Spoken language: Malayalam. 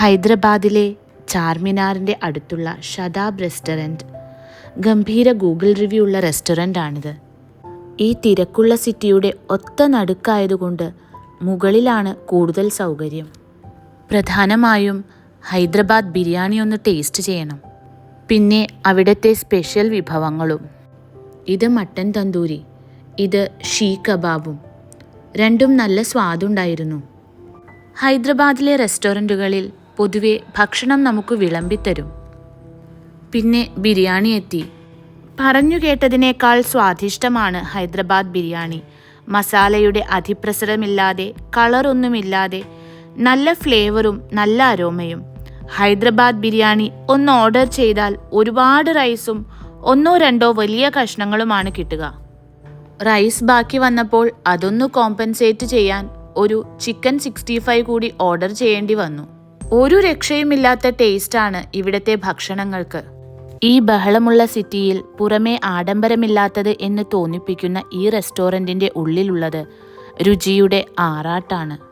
ഹൈദരാബാദിലെ ചാർമിനാറിന്റെ അടുത്തുള്ള ഷദാബ് റെസ്റ്റോറന്റ് ഗംഭീര ഗൂഗിൾ റിവ്യൂ ഉള്ള റെസ്റ്റോറന്റാണിത് ഈ തിരക്കുള്ള സിറ്റിയുടെ ഒത്ത നടുക്കായതുകൊണ്ട് മുകളിലാണ് കൂടുതൽ സൗകര്യം. പ്രധാനമായും ഹൈദരാബാദ് ബിരിയാണി ഒന്ന് ടേസ്റ്റ് ചെയ്യണം. പിന്നെ അവിടുത്തെ സ്പെഷ്യൽ വിഭവങ്ങളും. ഇത് മട്ടൻ തന്തൂരി ഇത് ഷീ കബാബും. രണ്ടും നല്ല സ്വാദുണ്ടായിരുന്നു. ഹൈദരാബാദിലെ റെസ്റ്റോറന്റുകളിൽ പൊതുവെ ഭക്ഷണം നമുക്ക് വിളമ്പിത്തരും. പിന്നെ ബിരിയാണി എത്തി. പറഞ്ഞു കേട്ടതിനേക്കാൾ സ്വാദിഷ്ടമാണ് ഹൈദരാബാദ് ബിരിയാണി. മസാലയുടെ അതിപ്രസരമില്ലാതെ കളറൊന്നുമില്ലാതെ നല്ല ഫ്ലേവറും നല്ല അരോമയും ഹൈദരാബാദ് ബിരിയാണി ഒന്ന് ഓർഡർ ചെയ്താൽ ഒരുപാട് റൈസും ഒന്നോ രണ്ടോ വലിയ കഷ്ണങ്ങളുമാണ് കിട്ടുക. റൈസ് ബാക്കി വന്നപ്പോൾ അതൊന്ന് കോമ്പൻസേറ്റ് ചെയ്യാൻ ഒരു ചിക്കൻ സിക്സ്റ്റി ഫൈവ് കൂടി ഓർഡർ ചെയ്യേണ്ടി വന്നു. ഒരു രക്ഷയുമില്ലാത്ത ടേസ്റ്റാണ് ഇവിടുത്തെ ഭക്ഷണങ്ങൾക്ക്. ഈ ബഹളമുള്ള സിറ്റിയിൽ പുറമേ ആഡംബരമില്ലാത്തത് എന്ന് തോന്നിപ്പിക്കുന്ന ഈ റെസ്റ്റോറന്റിന്റെ ഉള്ളിലുള്ളത് രുചിയുടെ ആറാട്ടാണ്.